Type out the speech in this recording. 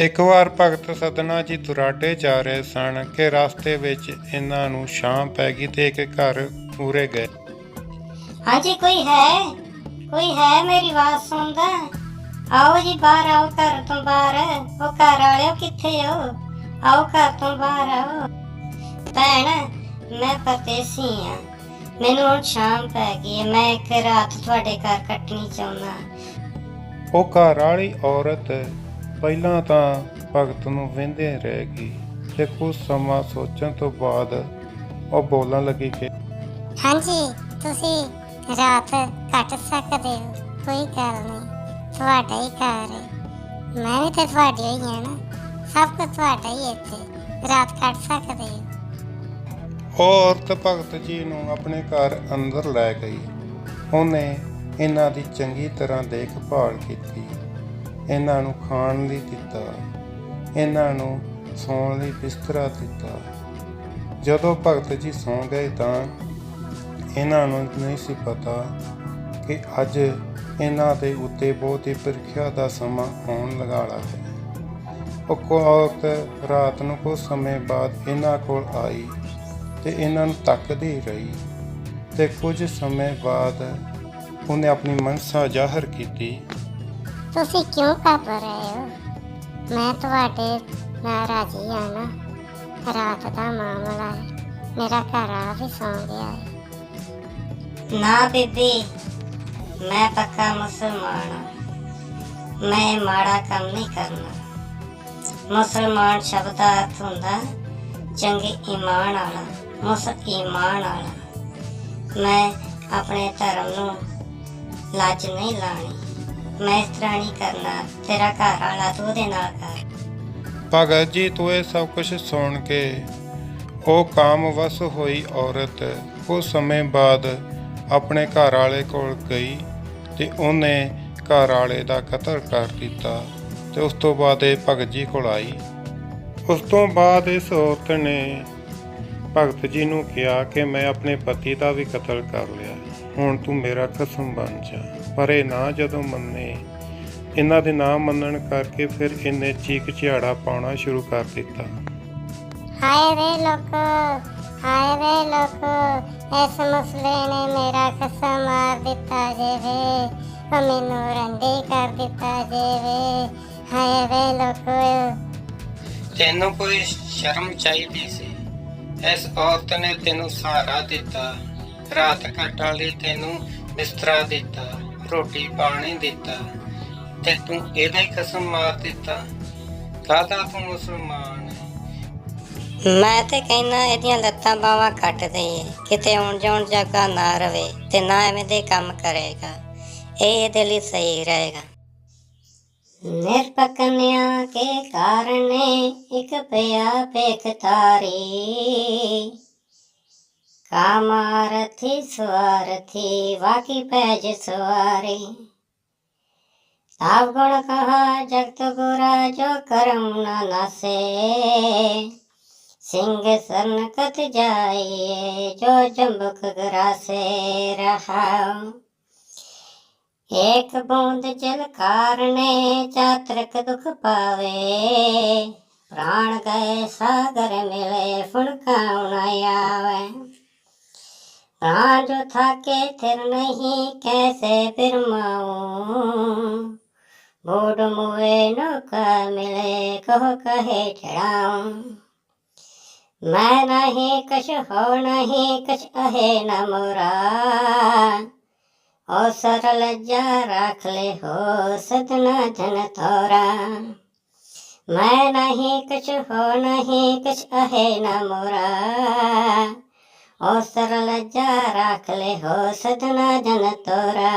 ਇੱਕ ਵਾਰ ਭਗਤ ਸਤਨਾ ਜੀ ਦੁਰਾਡੇ ਜਾ ਰਹੇ ਸਨ ਕਿ ਰਸਤੇ ਵਿੱਚ ਇਹਨਾਂ ਨੂੰ ਸ਼ਾਮ ਪੈ ਗਈ ਤੇ ਇੱਕ ਘਰ ਪੂਰੇ ਗਏ। ਹਾਂਜੀ ਕੋਈ ਹੈ? ਕੋਈ ਹੈ ਮੇਰੀ ਆਵਾਜ਼ ਸੁਣਦਾ? ਆਓ ਜੀ ਬਾਹਰ ਆਓ ਘਰ ਤੋਂ ਬਾਹਰ। ਉਹ ਘਰ ਵਾਲਿਓ ਕਿੱਥੇ ਹੋ? ਆਓ ਘਰ ਤੋਂ ਬਾਹਰ ਆਓ। ਭੈਣ ਮੈਂ ਪਰਦੇਸੀ ਆ। ਮੈਨੂੰ ਹੁਣ ਸ਼ਾਮ ਪੈ ਗਈ ਹੈ ਮੈਂ ਇੱਕ ਰਾਤ ਤੁਹਾਡੇ ਘਰ ਕੱਟਣੀ ਚਾਹੁੰਦਾ। ਉਹ ਘਰ ਵਾਲੀ ਔਰਤ ਪਹਿਲਾਂ ਤਾਂ ਭਗਤ ਨੂੰ ਵੇਂਦੇ ਰਹਿ ਗਈ ਤੇ ਕੁਝ ਸਮਾਂ ਸੋਚਣ ਤੋਂ ਬਾਅਦ ਉਹ ਬੋਲਣ ਲੱਗੀ ਕਿ ਹਾਂਜੀ ਤੁਸੀਂ ਰਾਤ ਕੱਟ ਸਕਦੇ ਹੋ ਕੋਈ ਗੱਲ ਨਹੀਂ ਤੁਹਾਡਾ ਹੀ ਘਰ ਹੈ। ਮੈਂ ਵੀ ਤਾਂ ਤੁਹਾਡੀ ਹੀ ਹਾਂ ਨਾ ਸਭ ਕੁਝ ਤੁਹਾਡਾ ਹੀ ਹੈ ਇੱਥੇ ਰਾਤ ਕੱਟ ਸਕਦੇ ਹੋ। ਔਰਤ ਭਗਤ ਜੀ ਨੂੰ ਆਪਣੇ ਘਰ ਅੰਦਰ ਲੈ ਗਈ। ਉਹਨੇ ਇਹਨਾਂ ਦੀ ਚੰਗੀ ਤਰ੍ਹਾਂ ਦੇਖਭਾਲ ਕੀਤੀ। ਇਹਨਾਂ ਨੂੰ ਖਾਣ ਲਈ ਦਿੱਤਾ, ਇਹਨਾਂ ਨੂੰ ਸੌਣ ਲਈ ਬਿਸਤਰਾ ਦਿੱਤਾ। ਜਦੋਂ ਭਗਤ ਜੀ ਸੌਂ ਗਏ ਤਾਂ ਇਹਨਾਂ ਨੂੰ ਨਹੀਂ ਸੀ ਪਤਾ ਕਿ ਅੱਜ ਇਹਨਾਂ ਦੇ ਉੱਤੇ ਬਹੁਤ ਹੀ ਪ੍ਰੀਖਿਆ ਦਾ ਸਮਾਂ ਆਉਣ ਲਗਾਲਾ ਹੈ। ਉਹ ਕੋ- ਔਰਤ ਰਾਤ ਨੂੰ ਕੁਝ ਸਮੇਂ ਬਾਅਦ ਇਹਨਾਂ ਕੋਲ ਆਈ ਤੇ ਇਹਨਾਂ ਨੂੰ ਤੱਕਦੀ ਰਹੀ ਤੇ ਕੁਝ ਸਮੇਂ ਬਾਅਦ ਉਹਨੇ ਆਪਣੀ ਮਨਸਾ ਜ਼ਾਹਰ ਕੀਤੀ। ਤੁਸੀਂ ਕਿਉਂ ਕੱਪ ਰਹੇ ਹੋ? ਮੈਂ ਤੁਹਾਡੇ ਨਾਲ ਰਾਜੀ ਹਾਂ ਨਾ। ਰਾਤ ਦਾ ਮਾਮਲਾ ਹੈ। ਮੇਰਾ ਘਰ ਆ ਵੀ ਸੌਂ ਗਿਆ ਹੈ। ਨਾ ਬੀਬੀ, ਮੈਂ ਪੱਕਾ ਮੁਸਲਮਾਨ ਹਾਂ। ਮੈਂ ਮਾੜਾ ਕੰਮ ਨਹੀਂ ਕਰਨਾ। ਮੁਸਲਮਾਨ ਸ਼ਬਦ ਦਾ ਅਰਥ ਹੁੰਦਾ ਚੰਗੇ ਈਮਾਨ ਵਾਲਾ, ਮੁਸ ਈਮਾਨ ਵਾਲਾ। ਮੈਂ ਆਪਣੇ ਧਰਮ ਨੂੰ ਲਾਜ ਨਹੀਂ ਲਾਣੀ। ਮੈਂ ਇਸ ਤਰ੍ਹਾਂ ਨਹੀਂ ਕਰਨਾ ਤੇਰਾ ਘਰ ਵਾਲਾ ਤੂੰ ਉਹਦੇ ਨਾਲ ਕਰ ਭਗਤ ਜੀ, ਤੋਂ ਇਹ ਸਭ ਕੁਝ ਸੁਣ ਕੇ ਉਹ ਕਾਮਵਸ ਹੋਈ ਔਰਤ ਕੁਝ ਸਮੇਂ ਬਾਅਦ ਆਪਣੇ ਘਰ ਵਾਲੇ ਕੋਲ ਗਈ ਤੇ ਉਹਨੇ ਘਰ ਵਾਲੇ ਦਾ ਕਤਲ ਕਰ ਦਿੱਤਾ ਤੇ ਉਸ ਤੋਂ ਬਾਅਦ ਇਹ ਭਗਤ ਜੀ ਕੋਲ ਆਈ। ਉਸ ਤੋਂ ਬਾਅਦ ਇਸ ਔਰਤ ਨੇ ਭਗਤ ਜੀ ਨੂੰ ਕਿਹਾ ਕਿ ਮੈਂ ਆਪਣੇ ਪਤੀ ਦਾ ਵੀ ਕਤਲ ਕਰ ਲਿਆ। ਹੁਣ ਤੂੰ ਮੇਰਾ ਖਸਮ ਬਣ ਜਾ। ਪਰ ਇਹ ਨਾ ਜਦੋਂ ਮੰਨੇ ਇਹਨਾਂ ਦੇ ਨਾ ਮੰਨਣ ਕਰਕੇ ਫਿਰ ਇਹਨੇ ਚੀਕ ਝਿਆੜਾ ਪਾਉਣਾ ਸ਼ੁਰੂ ਕਰ ਦਿੱਤਾ। ਹਾਏ ਵੇ ਲੋਕੋ ਹਾਏ ਵੇ ਲੋਕੋ ਇਸ ਮਸਲੇ ਨੇ ਮੇਰਾ ਖਸਮ ਮਾਰ ਦਿੱਤਾ ਜੇ ਵੇ ਉਹ ਮੈਨੂੰ ਰੰਡੀ ਕਰ ਦਿੱਤਾ ਜੇ ਵੇ ਹਾਏ ਵੇ ਲੋਕੋ। ਤੈਨੂੰ ਕੋਈ ਸ਼ਰਮ ਚਾਹੀਦੀ ਸੀ? ਇਸ ਔਰਤ ਨੇ ਤੈਨੂੰ ਸਹਾਰਾ ਦਿੱਤਾ, ਰਾਤ ਕੱਟਣ ਲਈ ਤੈਨੂੰ ਬਿਸਤਰਾ ਦਿੱਤਾ, ਰੋਟੀ ਪਾਣੀ ਦਿੱਤਾ ਤੇ ਤੂੰ ਇਹਦਾ ਹੀ ਕਸਮ ਮਾਰ ਦਿੱਤਾ। ਕਾਹਦਾ ਤੂੰ ਮੁਸਲਮਾਨ ਮੈਂ ਤੇ ਕਹਿੰਦਾ ਇਹਦੀਆਂ ਲੱਤਾਂ ਬਾਹਾਂ ਕੱਟ ਦਈਏ ਕਿਤੇ ਆਉਣ ਜਾਣ ਜਗ੍ਹਾ ਨਾ ਰਵੇ ਤੇ ਨਾ ਐਵੇਂ ਦੇ ਕੰਮ ਕਰੇਗਾ। ਇਹ ਇਹਦੇ ਲਈ ਸਹੀ ਰਹੇਗਾ। નિર્પ કન્યા કે કારણે એક ભયા ભેખ તારી કામારથી સ્વારથી વાકી પેજ સવારી તાવ ગુણ કહા જગત ગુરા જો કરમ ન નાસે સિંહ સનકત જાય જો જંબુક ગ્રાસે રહાવ ਏਕ ਬੂੰਦ ਜਲ ਕਾਰਨੇ, ਚਾਤਰਕ ਦੁਖ ਪਾਵੇ। ਪ੍ਰਾਣ ਗਏ, ਸਾਗਰ ਮਿਲੇ ਫੁਣਕਾਉਣਾ ਆਵੇ ਪ੍ਰਾਣ ਜੋ ਥਾਕੇ, ਥਿਰ ਨਹੀਂ, ਕੈਸੇ ਬਿਰਮਾਉ? ਮੋੜ ਮੁਏ ਨੋਕਾ ਮਿਲੇ, ਕਹੋ ਕਹੇ ਚੜਾਉ? ਮੈਂ ਨਹੀਂ, ਕਛ ਹੋ ਨਹੀਂ, ਕਛ ਅਹੇ ਨਮੁਰਾ ओ सरल जा राख ले हो सदना जन थोरा मैं नहीं कुछ हो नहीं कुछ अहे न मोरा ओ सरल जा राख ले हो सदना जन तोरा